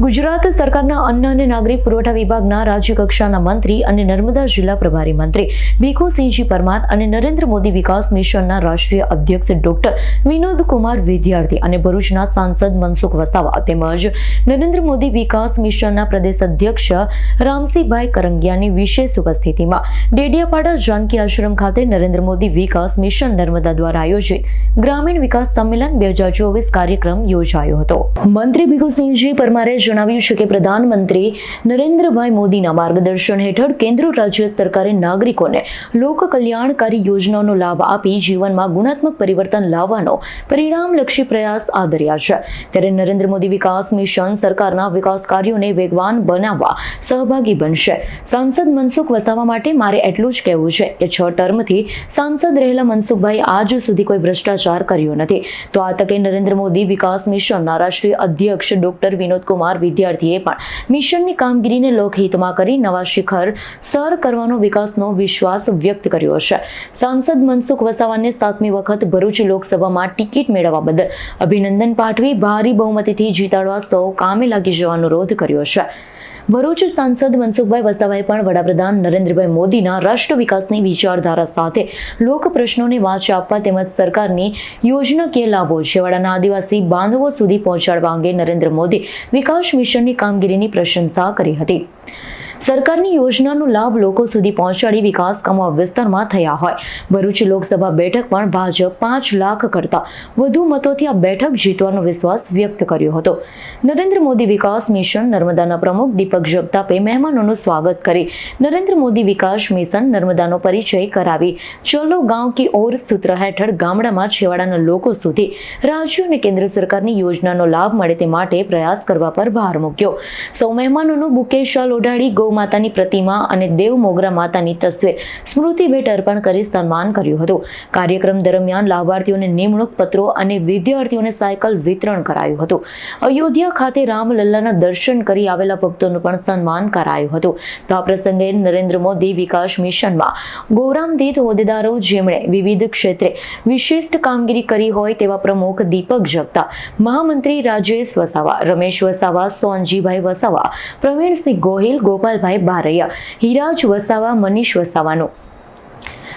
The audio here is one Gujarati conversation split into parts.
ગુજરાત સરકારના અન્ન અને નાગરિક પુરવઠા વિભાગના રાજ્ય કક્ષાના મંત્રી અને નર્મદા જિલ્લા પ્રભારી મંત્રી ભીખુસિંહજી પરમાર અને નરેન્દ્ર મોદી વિકાસ મિશનના રાષ્ટ્રીય અધ્યક્ષ ડોક્ટર વિનોદ કુમાર વિદ્યાર્થી અને ભરૂચના સાંસદ મનસુખ વસાવા તેમજ નરેન્દ્ર મોદી વિકાસ મિશનના પ્રદેશ અધ્યક્ષ રામસિંહભાઈ કરંગિયાની વિશેષ ઉપસ્થિતિમાં ડેડિયાપાડા જાનકી આશ્રમ ખાતે નરેન્દ્ર મોદી વિકાસ મિશન નર્મદા દ્વારા આયોજિત ગ્રામીણ વિકાસ સંમેલન બે હજાર ચોવીસ કાર્યક્રમ યોજાયો હતો. મંત્રી ભીખુસિંહજી પરમારે જણાવ્યું છે કે પ્રધાનમંત્રી નરેન્દ્રભાઈ મોદીના માર્ગદર્શન હેઠળ કેન્દ્ર રાજ્ય સરકારે નાગરિકોને લોક કલ્યાણકારી લાભ આપી જીવનમાં ગુણાત્મક પરિવર્તન લાવવાનો પરિણામલક્ષી પ્રયાસ આદર્યા છે. ત્યારે નરેન્દ્ર મોદી વિકાસ મિશન સરકારના વિકાસ કાર્યોને વેગવાન બનાવવા સહભાગી બનશે. સાંસદ મનસુખ વસાવા માટે મારે એટલું જ કહેવું છે કે છ ટર્મથી સાંસદ રહેલા મનસુખભાઈ આજ સુધી કોઈ ભ્રષ્ટાચાર કર્યો નથી. તો આ તકે નરેન્દ્ર મોદી વિકાસ મિશનના રાષ્ટ્રીય અધ્યક્ષ ડોક્ટર વિનોદ કુમાર વિદ્યાર્થીએ પણ મિશનની કામગીરીને લોકહિતમાં કરી નવા શિખર સર કરવાનો વિકાસનો વિશ્વાસ વ્યક્ત કર્યો છે. સાંસદ મનસુખ વસાવાને સાતમી વખત ભરૂચ લોકસભામાં ટિકિટ મેળવવા બદલ અભિનંદન પાઠવી ભારી બહુમતીથી જીતાડવા સૌ કામે લાગી જવા અનુરોધ કર્યો છે. ભરૂચ સાંસદ મનસુખભાઈ વસાવાએ પણ વડાપ્રધાન નરેન્દ્રભાઈ મોદીના રાષ્ટ્ર વિકાસની વિચારધારા સાથે લોક પ્રશ્નોને વાંચ આપવા તેમજ સરકારની યોજનાકીય લાભો છેવાડાના આદિવાસી બાંધવો સુધી પહોંચાડવા અંગે નરેન્દ્ર મોદી વિકાસ મિશનની કામગીરીની પ્રશંસા કરી હતી. સરકારની યોજનાનો લાભ લોકો સુધી પહોંચાડી વિકાસ કામો વિસ્તારમાં થયા હોય. ભરૂચ લોકસભા બેઠક પણ ભાજપ પાંચ લાખ કરતા વધુ મતોથી આ બેઠક જીતવાનો વિશ્વાસ વ્યક્ત કર્યો હતો. નરેન્દ્ર મોદી વિકાસ મિશન નર્મદાના પ્રમુખ દીપક જગતાપે મહેમાનોનું સ્વાગત કરી નરેન્દ્ર મોદી વિકાસ મિશન નર્મદાનો પરિચય કરાવી. ચલો ગાંવ કી ઓર સૂત્ર હેઠળ ગામડામાં છેવાડાના લોકો સુધી રાજ્ય અને કેન્દ્ર સરકારની યોજનાનો લાભ મળે તે માટે પ્રયાસ કરવા પર ભાર મૂક્યો. સૌ મહેમાનોનું બુકે શાલ ઓઢાડી ગૌ માતાની પ્રતિમા અને દેવ મોગરા માતાની તસવીર સ્મૃતિ ભેટ અર્પણ કરી સન્માન કર્યું હતું. કાર્યક્રમ દરમિયાન લાભાર્થીઓને નિમણૂક પત્રો અને વિદ્યાર્થીઓને સાયકલ વિતરણ કરાયું હતું. અયોધ્યા ખાતે રામલલ્લાના દર્શન કરી આવેલા ભક્તોનું પણ સન્માન કરાયું હતું. આ પ્રસંગે નરેન્દ્ર મોદી વિકાસ મિશનમાં ગૌરામદીત હોદ્દેદારો જેમણે વિવિધ ક્ષેત્રે વિશિષ્ટ કામગીરી કરી હોય તેવા પ્રમુખ દીપક જગતા, મહામંત્રી રાજેશ વસાવા, રમેશ વસાવા, સોનજીભાઈ વસાવા, પ્રવીણસિંહ ગોહિલ ગોપાલભાઈ બારૈયા હિરાજ વસાવા મનીષ વસાવાનું.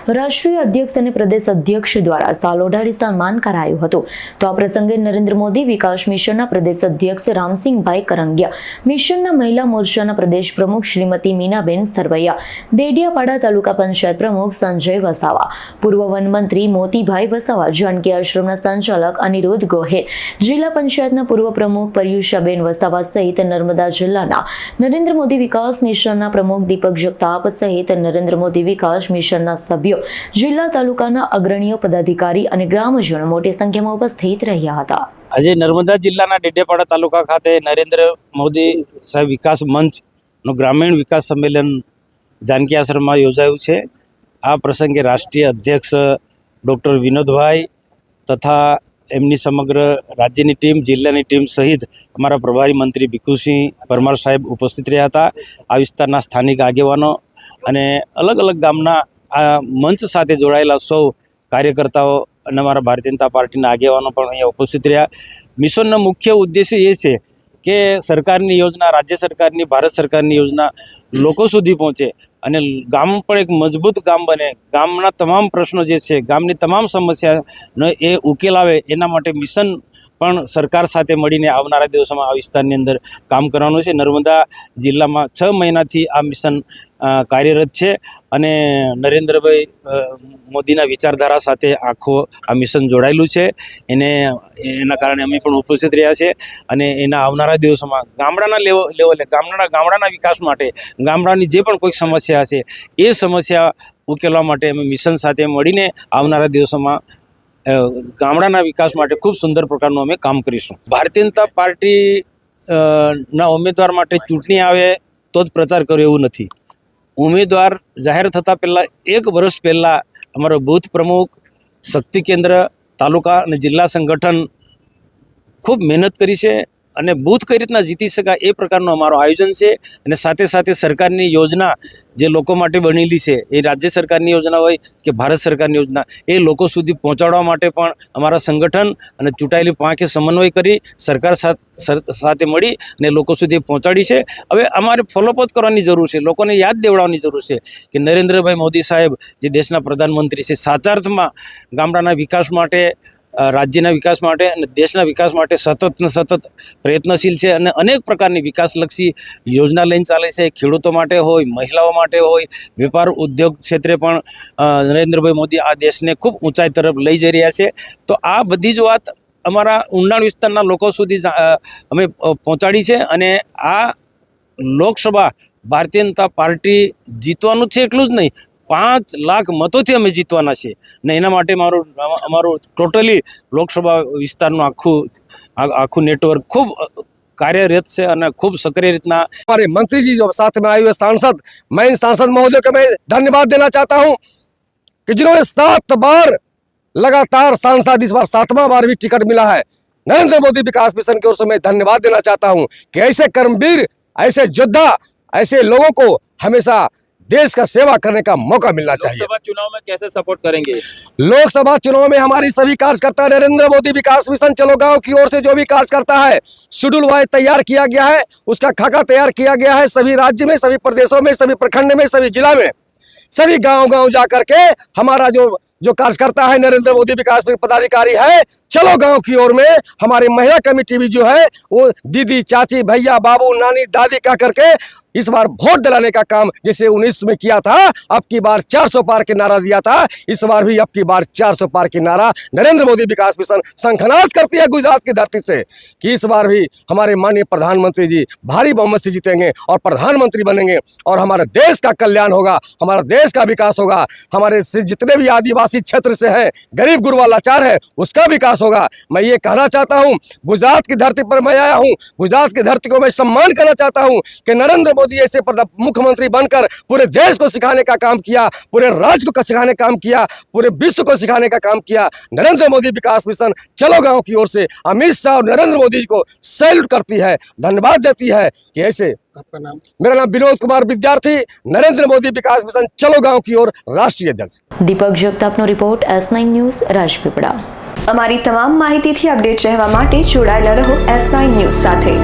રાષ્ટ્રીય અધ્યક્ષ અને પ્રદેશ અધ્યક્ષ દ્વારા સાલ ઓઢાડી સન્માન કરાયું હતું. તો આ પ્રસંગે નરેન્દ્ર મોદી વિકાસ મિશનના પ્રદેશ અધ્યક્ષ રામસિંહભાઈ કરંગિયા, મિશનના મહિલા મોરચાના પ્રદેશ પ્રમુખ શ્રીમતી મીનાબેન સરવૈયા, દેડિયાપાડા તાલુકા પંચાયત પ્રમુખ સંજય વસાવા, પૂર્વ વનમંત્રી મોતીભાઈ વસાવા, જાનકી આશ્રમના સંચાલક અનિરુદ્ધ ગોહેલ, જિલ્લા પંચાયતના પૂર્વ પ્રમુખ પર્યુષાબેન વસાવા સહિત નર્મદા જિલ્લાના નરેન્દ્ર મોદી વિકાસ મિશનના પ્રમુખ દીપક જગતાપ સહિત નરેન્દ્ર મોદી વિકાસ મિશનના સભ્યો જિલ્લા તાલુકાના અગ્રણીઓ, પદાધિકારી અને ગ્રામજનો મોટી સંખ્યામાં ઉપસ્થિત રહ્યા હતા. આજે નર્મદા જિલ્લાના ડેડેપાડા તાલુકા ખાતે નરેન્દ્ર મોદી સાહેબ વિકાસ મંચનું ગ્રામીણ વિકાસ સંમેલન જાનકી આશ્રમમાં યોજાયું છે. આ પ્રસંગે રાષ્ટ્રીય અધ્યક્ષ ડૉક્ટર વિનોદભાઈ તથા એમની સમગ્ર રાજ્યની ટીમ, જિલ્લાની ટીમ સહિત અમારા પ્રભારી મંત્રી ભીખુસિંહ પરમાર સાહેબ ઉપસ્થિત રહ્યા હતા. આ વિસ્તારના સ્થાનિક આગેવાનો અને અલગ અલગ ગામના આ મંચ સાથે જોડાયેલા સૌ કાર્યકર્તાઓ અને અમારા ભારતીય જનતા પાર્ટીના આગેવાનો પણ અહીંયા ઉપસ્થિત રહ્યા. મિશનનો મુખ્ય ઉદ્દેશ્ય એ છે કે સરકારની યોજના, રાજ્ય સરકારની, ભારત સરકારની યોજના લોકો સુધી પહોંચે અને ગામ પણ એક મજબૂત ગામ બને. ગામના તમામ પ્રશ્નો જે છે, ગામની તમામ સમસ્યાનો એ ઉકેલ આવે એના માટે મિશન પણ સરકાર સાથે મળીને આવનારા દિવસોમાં આ વિસ્તારની અંદર કામ કરવાનું છે. નર્મદા જિલ્લામાં છ મહિનાથી આ મિશન કાર્યરત છે અને નરેન્દ્રભાઈ મોદીના વિચારધારા સાથે આખો આ મિશન જોડાયેલું છે. એને, એના કારણે અમે પણ ઉપસ્થિત રહ્યા છે અને એના આવનારા દિવસોમાં ગામડાના લેવ, લેવલે, ગામડાના ગામડાના વિકાસ માટે, ગામડાની જે પણ કોઈક સમસ્યા છે, એ સમસ્યા ઉકેલવા માટે અમે મિશન સાથે મળીને આવનારા દિવસોમાં ગામડાના વિકાસ માટે ખૂબ સુંદર પ્રકારનું અમે કામ કરીશું. ભારતીય જનતા પાર્ટી ના ઉમેદવાર માટે ચૂંટણી આવે તો જ પ્રચાર કર્યો એવું નથી. ઉમેદવાર જાહેર થતાં પહેલાં, એક વર્ષ પહેલાં અમારો બૂથ પ્રમુખ, શક્તિ કેન્દ્ર, તાલુકા અને જિલ્લા સંગઠન ખૂબ મહેનત કરી છે. અને બૂથ કઈ રીતના જીતી શકાય એ પ્રકારનું અમારું આયોજન છે. અને સાથે સાથે સરકારની યોજના જે લોકો માટે બનેલી છે, એ રાજ્ય સરકારની યોજના હોય કે ભારત સરકારની યોજના, એ લોકો સુધી પહોંચાડવા માટે પણ અમારા સંગઠન અને ચૂંટાયેલી પાંખે સમન્વય કરી સરકાર સાથ- મળી અને લોકો સુધી પહોંચાડી છે. હવે અમારે ફોલોઅપ કરવાની જરૂર છે. લોકોને યાદ દેવડાવવાની જરૂર છે કે નરેન્દ્રભાઈ મોદી સાહેબ જે દેશના પ્રધાનમંત્રી છે, સાચા અર્થમાં ગામડાના વિકાસ માટે રાજ્યના વિકાસ માટે અને દેશના વિકાસ માટે સતત ને સતત પ્રયત્નશીલ છે અને અનેક પ્રકારની વિકાસલક્ષી યોજના લઈને ચાલે છે. ખેડૂતો માટે હોય, મહિલાઓ માટે હોય, વેપાર ઉદ્યોગ ક્ષેત્રે પણ નરેન્દ્રભાઈ મોદી આ દેશને ખૂબ ઊંચાઈ તરફ લઈ જઈ રહ્યા છે. તો આ બધી જ વાત અમારા ઊંડાણ વિસ્તારના લોકો સુધી અમે પહોંચાડી છે અને આ લોકસભા ભારતીય જનતા પાર્ટી જીતવાનું છે એટલું જ નહીં પાંચ લાખ મતોથી અમે જીતવાના છે ને એના માટે મારું અમા- અમારું ટોટલી લોકસભા વિસ્તારનું આખું આ- આખું નેટવર્ક ખૂબ અ, કાર્યરત છે અને ખૂબ સક્રિય રીતના हमारे मंत्री जी जो साथ में आए हुए सांसद मैं इन सांसद महोदय को मैं धन्यवाद देना चाहता हूं कि जिन्होंने सात बार लगातार सांसद इस बार सातवां बार भी टिकट मिला है नरेंद्र मोदी विकास मिशन की ओर से मैं धन्यवाद देना चाहता हूं कि ऐसे कर्मवीर ऐसे योद्धा ऐसे लोगों को हमेशा देश का सेवा करने का मौका मिलना चाहिए। लोकसभा चुनाव में कैसे सपोर्ट करेंगे? लोकसभा चुनाव में हमारी सभी कार्यकर्ता नरेंद्र मोदी विकास मिशन चलो गाँव की ओर से जो भी कार्यकर्ता है शेड्यूल वाइज तैयार किया गया है उसका खाका तैयार किया गया है सभी राज्य में सभी प्रदेशों में सभी प्रखंड में सभी जिला में। सभी गाँव गाँव जा करके हमारा जो जो कार्यकर्ता है नरेंद्र मोदी विकास पदाधिकारी है चलो गाँव की ओर में हमारी महिला कमेटी भी जो है वो दीदी चाची भैया बाबू नानी दादी कह करके इस बार वोट दिलाने का काम जैसे उन्नीस में किया था, अब की बार 400 पार के नारा दिया था। इस बार भी अब की बार 400 पार की नारा नरेंद्र मोदी विकास मिशन संखनाद करती है गुजरात की धरती से। कि इस बार भी हमारे माननीय प्रधानमंत्री जी भारी बहुमत से जीतेंगे और प्रधानमंत्री बनेंगे और हमारे देश का कल्याण होगा, हमारा देश का विकास होगा, हमारे से जितने भी आदिवासी क्षेत्र से हैं, गरीब गुरबा लाचार है, उसका विकास होगा। मैं ये कहना चाहता हूँ, गुजरात की धरती पर मैं आया हूँ, गुजरात की धरती को मैं सम्मान करना चाहता हूँ कि नरेंद्र मोदी ऐसे प्रधा- मुख्यमंत्री बनकर पूरे देश को सिखाने का काम किया पूरे राज्य को सिखाने का काम किया पूरे विश्व को सिखाने का काम किया नरेंद्र मोदी विकास मिशन चलो गांव की ओर से अमित शाह और नरेंद्र मोदी जी को सैल्यूट करती है धन्यवाद देती है कि ऐसे आपका नाम मेरा नाम विनोद कुमार विद्यार्थी नरेंद्र मोदी विकास मिशन चलो गांव की ओर राष्ट्रीय अध्यक्ष દીપક જગતાપનો report S nine news Rajpipla અમારી તમામ માહિતીથી અપડેટ રહેવા માટે જોડાયેલા રહો એસ નાઇન ન્યૂઝ સાથે